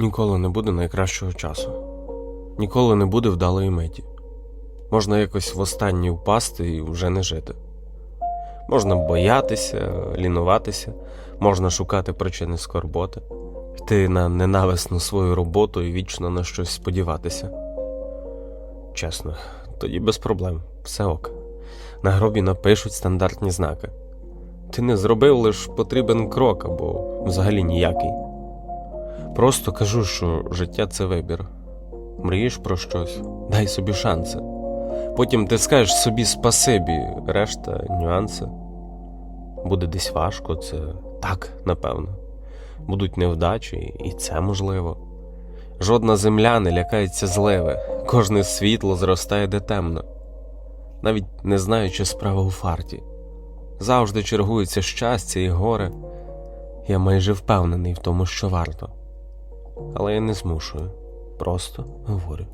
Ніколи не буде найкращого часу, ніколи не буде вдалої меті. Можна якось востаннє впасти і вже не жити. Можна боятися, лінуватися, можна шукати причини скорботи, йти на ненависну свою роботу і вічно на щось сподіватися. Чесно, тоді без проблем, все ок. На гробі напишуть стандартні знаки. Ти не зробив лиш потрібен крок або взагалі ніякий. Просто кажу, що життя це вибір. Мрієш про щось, дай собі шанси. Потім ти скажеш собі спасибі, решта нюанси. Буде десь важко, це так, напевно. Будуть невдачі, і це можливо. Жодна земля не лякається зливи, кожне світло зростає де темно, навіть не знаючи справа у фарті. Завжди чергується щастя і горе. Я майже впевнений в тому, що варто. Але я не змушую, просто говорю.